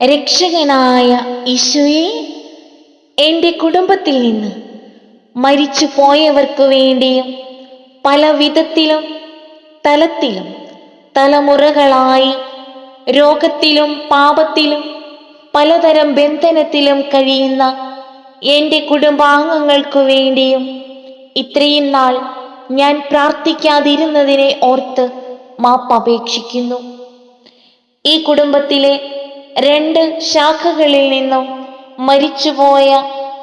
രക്ഷകനായ ഈശോയെ എന്റെ കുടുംബത്തിൽ നിന്ന് മരിച്ചു പോയവർക്ക് വേണ്ടിയും പല വിധത്തിലും തലത്തിലും തലമുറകളായി രോഗത്തിലും പാപത്തിലും പലതരം ബന്ധനത്തിലും കഴിയുന്ന എന്റെ കുടുംബാംഗങ്ങൾക്കു വേണ്ടിയും ഇത്രയും നാൾ ഞാൻ പ്രാർത്ഥിക്കാതിരുന്നതിനെ ഓർത്ത് മാപ്പപേക്ഷിക്കുന്നു. ഈ കുടുംബത്തിലെ രണ്ട് ശാഖകളിൽ നിന്നും മരിച്ചുപോയ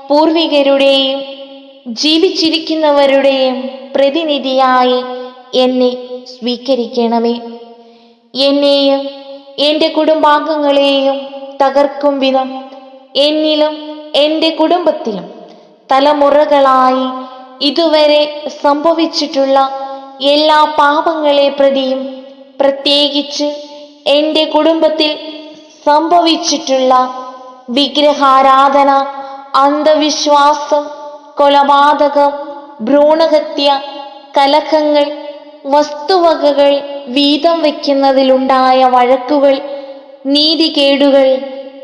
പൂർവികരുടെയും ജീവിച്ചിരിക്കുന്നവരുടെയും പ്രതിനിധിയായി എന്നെ സ്വീകരിക്കണമേ. എന്നെയും എന്റെ കുടുംബാംഗങ്ങളെയും തകർക്കും വിധം എന്നിലും എന്റെ കുടുംബത്തിലും തലമുറകളായി ഇതുവരെ സംഭവിച്ചിട്ടുള്ള എല്ലാ പാപങ്ങളെ പ്രതിയും പ്രത്യേകിച്ച് എന്റെ കുടുംബത്തിൽ സംഭവിച്ചിട്ടുള്ള വിഗ്രഹാരാധന അന്ധവിശ്വാസം കൊലപാതകം ഭ്രൂണഹത്യ കലഹങ്ങൾ വസ്തുവകകൾ വീതം വയ്ക്കുന്നതിലുണ്ടായ വഴക്കുകൾ നീതികേടുകൾ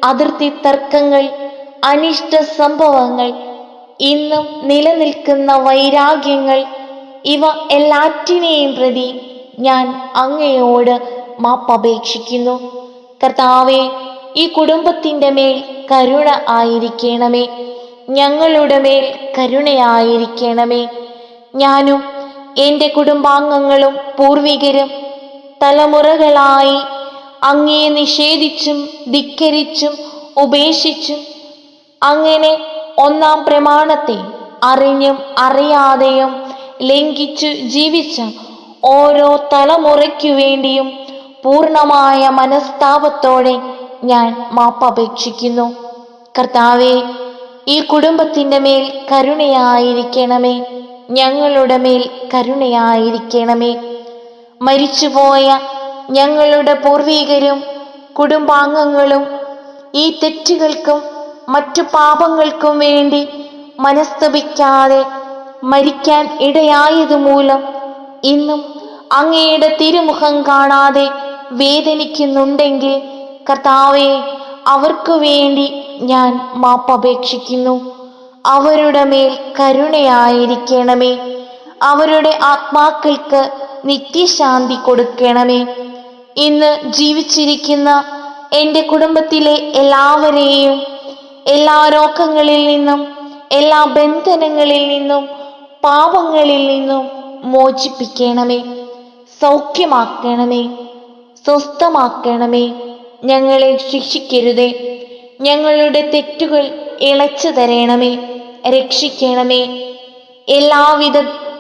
അതിർത്തി തർക്കങ്ങൾ അനിഷ്ട സംഭവങ്ങൾ ഇന്നും നിലനിൽക്കുന്ന വൈരാഗ്യങ്ങൾ ഇവ എല്ലാറ്റിനെയും പ്രതി ഞാൻ അങ്ങയോട് മാപ്പപേക്ഷിക്കുന്നു. കർത്താവെ ഈ കുടുംബത്തിന്റെ മേൽ കരുണ ആയിരിക്കണമേ. ഞങ്ങളുടെ മേൽ കരുണയായിരിക്കണമേ ഞാനും എന്റെ കുടുംബാംഗങ്ങളും പൂർവികരും തലമുറകളായി അങ്ങേ നിഷേധിച്ചും ധിക്കരിച്ചും ഉപേക്ഷിച്ചും അങ്ങനെ ഒന്നാം പ്രമാണത്തെ അറിഞ്ഞും അറിയാതെയും ലംഘിച്ചു ജീവിച്ച ഓരോ തലമുറയ്ക്കു വേണ്ടിയും പൂർണമായ മനസ്താപത്തോടെ ഞാൻ മാപ്പപേക്ഷിക്കുന്നു കർത്താവെ ഈ കുടുംബത്തിന്റെ മേൽ കരുണയായിരിക്കണമേ. ഞങ്ങളുടെ മേൽ കരുണയായിരിക്കണമേ. മരിച്ചുപോയ ഞങ്ങളുടെ പൂർവീകരും കുടുംബാംഗങ്ങളും ഈ തെറ്റുകൾക്കും മറ്റു പാപങ്ങൾക്കും വേണ്ടി മനസ്തപിക്കാതെ മരിക്കാൻ ഇടയായതുമൂലം ഇന്നും അങ്ങയുടെ തിരുമുഖം കാണാതെ വേദനിക്കുന്നുണ്ടെങ്കിൽ കർത്താവെ അവർക്കു വേണ്ടി ഞാൻ മാപ്പപേക്ഷിക്കുന്നു അവരുടെ മേൽ കരുണയായിരിക്കണമേ. അവരുടെ ആത്മാക്കൾക്ക് നിത്യശാന്തി കൊടുക്കണമേ. ഇന്ന് ജീവിച്ചിരിക്കുന്ന എന്റെ കുടുംബത്തിലെ എല്ലാവരെയും എല്ലാ രോഗങ്ങളിൽ നിന്നും എല്ലാ ബന്ധനങ്ങളിൽ നിന്നും പാപങ്ങളിൽ നിന്നും മോചിപ്പിക്കണമേ. സൗഖ്യമാക്കണമേ. സ്വസ്ഥമാക്കണമേ. ഞങ്ങളെ ശിക്ഷിക്കരുതേ. ഞങ്ങളുടെ തെറ്റുകൾ ഇളച്ചു തരണമേ. രക്ഷിക്കണമേ. എല്ലാവിധ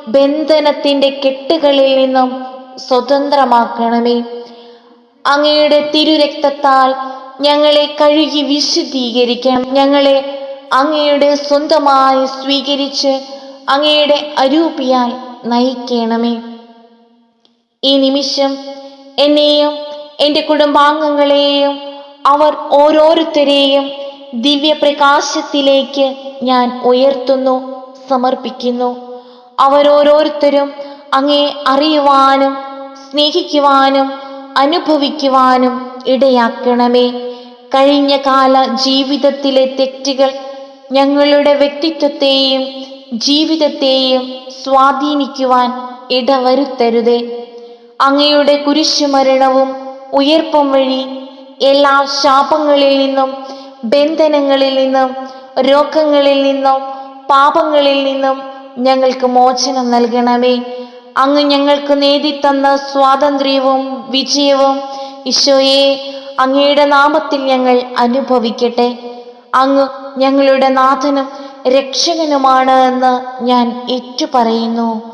ബന്ധനത്തിന്റെ കെട്ടുകളിൽ നിന്നും സ്വതന്ത്രമാക്കണമേ. അങ്ങയുടെ തിരുരക്തത്താൽ ഞങ്ങളെ കഴുകി വിശുദ്ധീകരിക്കണം ഞങ്ങളെ അങ്ങയുടെ സ്വന്തമായി സ്വീകരിച്ച് അങ്ങയുടെ അരൂപിയായി നയിക്കണമേ. ഈ നിമിഷം എന്നെയും എന്റെ കുടുംബാംഗങ്ങളെയും അവർ ഓരോരുത്തരെയും ദിവ്യപ്രകാശത്തിലേക്ക് ഞാൻ ഉയർത്തുന്നു സമർപ്പിക്കുന്നു. അവരോരോരുത്തരും അങ്ങേ അറിയുവാനും സ്നേഹിക്കുവാനും അനുഭവിക്കുവാനും ഇടയാക്കണമേ. കഴിഞ്ഞ കാല ജീവിതത്തിലെ തെറ്റുകൾ ഞങ്ങളുടെ വ്യക്തിത്വത്തെയും ജീവിതത്തെയും സ്വാധീനിക്കുവാൻ ഇടവരുത്തരുതേ. അങ്ങയുടെ കുരിശുമരണവും ഉയർപ്പും വഴി എല്ലാ ശാപങ്ങളിൽ നിന്നും ബന്ധനങ്ങളിൽ നിന്നും രോഗങ്ങളിൽ നിന്നും പാപങ്ങളിൽ നിന്നും ഞങ്ങൾക്ക് മോചനം നൽകണമേ. അങ്ങ് ഞങ്ങൾക്ക് നേടിത്തന്ന സ്വാതന്ത്ര്യവും വിജയവും ഈശോയെ അങ്ങയുടെ നാമത്തിൽ ഞങ്ങൾ അനുഭവിക്കട്ടെ. അങ്ങ് ഞങ്ങളുടെ നാഥനും രക്ഷകനുമാണ് എന്ന് ഞാൻ ഏറ്റുപറയുന്നു.